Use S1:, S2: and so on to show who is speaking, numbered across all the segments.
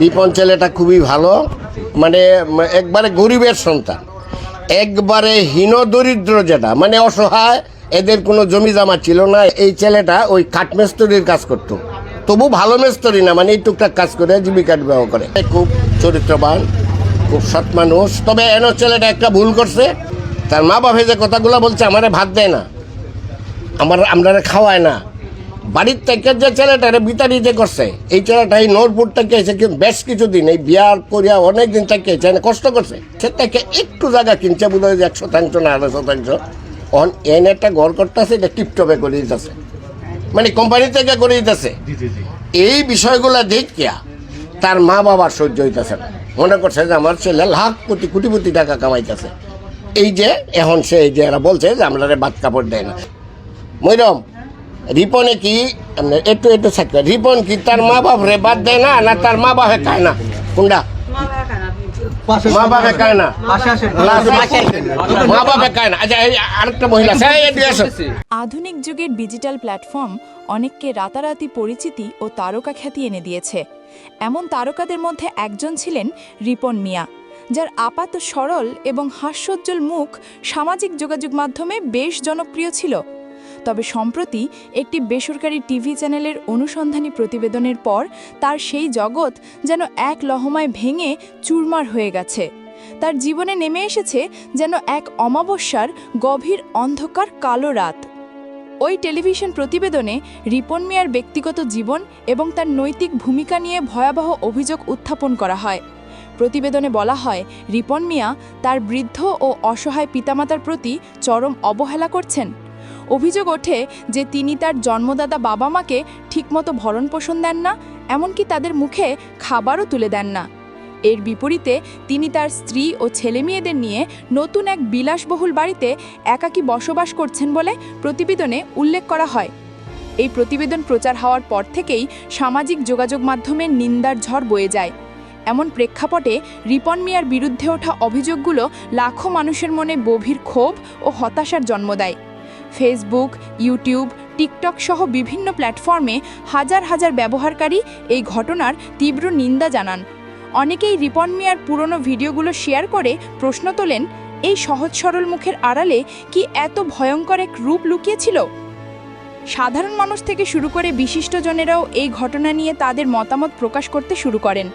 S1: রিপন ছেলেটা খুবই ভালো। মানে একবারে গরিবের সন্তান। একবারে হীন দরিদ্র যেটা মানে অসহায়, এদের কোনো জমি জমা ছিল না। এই ছেলেটা ওই কাঠ মেস্তরির কাজ করতো। তবু ভালো মেস্তরি না মানে এই টুকটাক কাজ করে, জীবিকা নির্বাহ করে। খুব চরিত্রবান, খুব সৎ মানুষ। তবে এন ছেলেটা একটা ভুল করছে। তার মা বাপে যে কথাগুলো বলছে, আমারে ভাত দেয় না। আমার আমরা খাওয়ায় না। বাড়ির থেকে যে ছেলেটারে বিতাড়ি যে করছে এই ছেলেটা এই নোরপুর থেকে এসে কিন্তু বেশ কিছুদিন এই বিয়ার করিয়া অনেক দিন থেকে এখানে কষ্ট করছে। সে থেকে একটু জায়গা কিনছে বোধ হয় এক শতাংশ না আড়াই শতাংশ অন এনে একটা ঘর করতেছে এটা টিপটপে করে দিতেছে। মানে কোম্পানি থেকে করে দিতেছে। এই বিষয়গুলো দেখিয়া তার মা বাবার সহ্য হইতেছে না। মনে করছে যে আমার ছেলে লাখ কোটি কোটি কোটি টাকা কামাইতেছে। এই যে এখন সে এই যে এরা বলছে যে আমরা বাদ কাপড় দেয় না। মৈরম রিপনে কি একটু একটু থাকবে রিপন কি তার মা বাপ রে বাদ দেয় না না তার মা বাপে খায় না? কোনটা? মা বাপে খায় না। মা বাপে খায় না। আচ্ছা এই আরেকটা মহিলা। এই এদিকে আসো।
S2: আধুনিক যুগের ডিজিটাল প্ল্যাটফর্ম অনেককে রাতারাতি পরিচিতি ও তারকা খ্যাতি এনে দিয়েছে। এমন তারকাদের মধ্যে একজন ছিলেন রিপন মিয়া যার আপাত সরল এবং হাস্যোজ্জ্বল মুখ সামাজিক যোগাযোগ মাধ্যমে বেশ জনপ্রিয় ছিল। তবে সম্প্রতি একটি বেসরকারি টিভি চ্যানেলের অনুসন্ধানী প্রতিবেদনের পর তার সেই জগৎ যেন এক লহমায় ভেঙে চুরমার হয়ে গেছে। তার জীবনে নেমে এসেছে যেন এক অমাবস্যার গভীর অন্ধকার কালো রাত। ওই টেলিভিশন প্রতিবেদনে রিপন মিয়ার ব্যক্তিগত জীবন এবং তার নৈতিক ভূমিকা নিয়ে ভয়াবহ অভিযোগ উত্থাপন করা হয়। প্রতিবেদনে বলা হয়, রিপন মিয়া তার বৃদ্ধ ও অসহায় পিতামাতার প্রতি চরম অবহেলা করছেন অভিযোগ ওঠে যে তিনি তার জন্মদাতা বাবা মাকে ঠিকমতো ভরণ পোষণ দেন না, এমনকি তাদের মুখে খাবারও তুলে দেন না। এর বিপরীতে তিনি তার স্ত্রী ও ছেলে মেয়েদের নিয়ে নতুন এক বিলাসবহুল বাড়িতে একাকী বসবাস করছেন বলে প্রতিবেদনে উল্লেখ করা হয়। এই প্রতিবেদন প্রচার হওয়ার পর থেকেই সামাজিক যোগাযোগ মাধ্যমে নিন্দার ঝড় বয়ে যায়। এমন প্রেক্ষাপটে রিপন মিয়ার বিরুদ্ধে ওঠা অভিযোগগুলো লাখো মানুষের মনে গভীর ক্ষোভ ও হতাশার জন্ম দেয়। ফেসবুক ইউটিউব টিকটক সহ বিভিন্ন প্ল্যাটফর্মে হাজার হাজার ব্যবহারকারী এই ঘটনার তীব্র নিন্দা জানান। অনেকেই রিপন মিয়ার পুরনো ভিডিওগুলো শেয়ার করে প্রশ্ন তোলেন, এই সহজ সরল মুখের আড়ালে কি এত ভয়ঙ্কর এক রূপ লুকিয়েছিল? সাধারণ মানুষ থেকে শুরু করে বিশিষ্টজনেরাও এই ঘটনা নিয়ে তাদের মতামত প্রকাশ করতে শুরু করেন।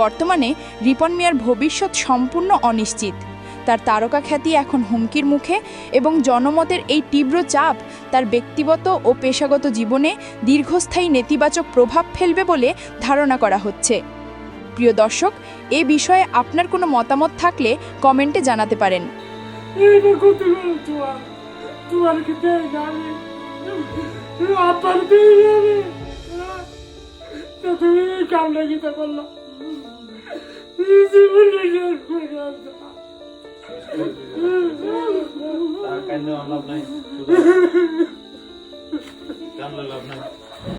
S2: বর্তমানে রিপন মিয়ার ভবিষ্যৎ সম্পূর্ণ অনিশ্চিত। তার তারকা খ্যাতি এখন হুমকির মুখে এবং জনমতের এই তীব্র চাপ তার ব্যক্তিগত ও পেশাগত জীবনে দীর্ঘস্থায়ী নেতিবাচক প্রভাব ফেলবে বলে ধারণা করা হচ্ছে। প্রিয় দর্শক, এ বিষয়ে আপনার কোনো মতামত থাকলে কমেন্টে জানাতে পারেন।
S3: তার কান্না লাভ নাই কান্না লাভ নাই